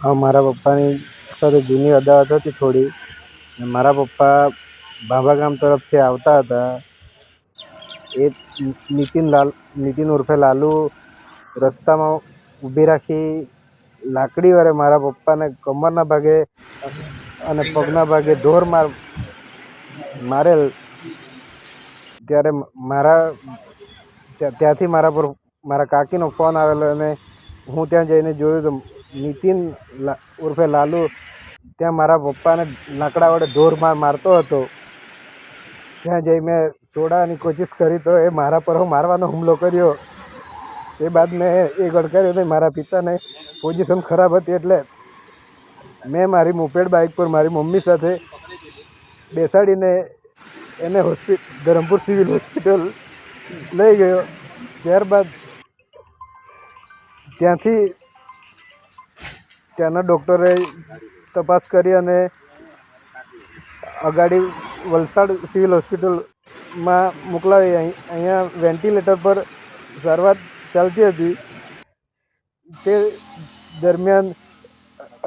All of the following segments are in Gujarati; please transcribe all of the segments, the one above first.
હા, મારા પપ્પાની સાથે જૂની અદાવત હતી થોડી. મારા પપ્પા ભાભા ગામ તરફથી આવતા હતા. એ નીતિન લાલ, નીતિન ઉર્ફે લાલુ રસ્તામાં ઊભી રાખી લાકડી વડે મારા પપ્પાને કમરના ભાગે અને પગના ભાગે ઢોર માર, મારેલ. ત્યારે મારા, ત્યાંથી મારા પર, મારા કાકીનો ફોન આવેલો અને હું ત્યાં જઈને જોયું તો નીતિન ઉર્ફે લાલુ ત્યાં મારા પપ્પાને લાકડા વડે ઢોર માર, મારતો હતો. ત્યાં જઈ મેં છોડાવવાની કોશિશ કરી તો એ મારા પર મારવાનો હુમલો કર્યો. તે બાદ મેં એ ગડકાર્યો નહીં મારા પિતાને પોઝિશન ખરાબ હતી એટલે મેં મારી મોપેડ બાઇક પર મારી મમ્મી સાથે બેસાડીને એને હોસ્પિ ધરમપુર સિવિલ હોસ્પિટલ લઈ ગયો. ત્યારબાદ ત્યાંથી ત્યાંના ડૉક્ટરે તપાસ કરી અને અગાડી વલસાડ સિવિલ હોસ્પિટલમાં મોકલાવી. અહીં, અહીંયા વેન્ટિલેટર પર સારવાર ચાલતી હતી. તે દરમિયાન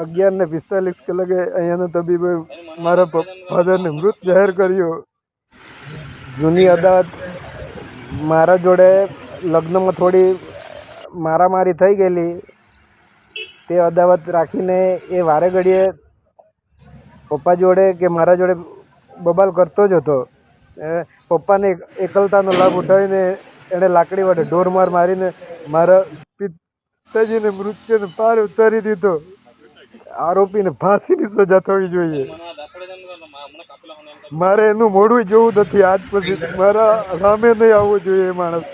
અગિયાર ને પિસ્તાલીસ કલાકે અહીંયાના તબીબે મારા ફાધરને મૃત જાહેર કર્યો. જૂની અદાવત મારા જોડે લગ્નમાં થોડી મારામારી થઈ ગયેલી. તે અદાવત રાખીને એ વારે ઘડીએ પપ્પા જોડે કે મારા જોડે બબાલ કરતો જ હતો. પપ્પાને એકલતાનો લાભ ઉઠાવીને એણે લાકડી વડે ઢોર માર મારીને મારા પિતાજીને મૃત્યુને પાર ઉતારી દીધો. આરોપીને ફાંસીની સજા થવી જોઈએ. મારે એનું મોડું જોવું નથી. આજ પછી મારા સામે નહીં આવવું જોઈએ માણસ.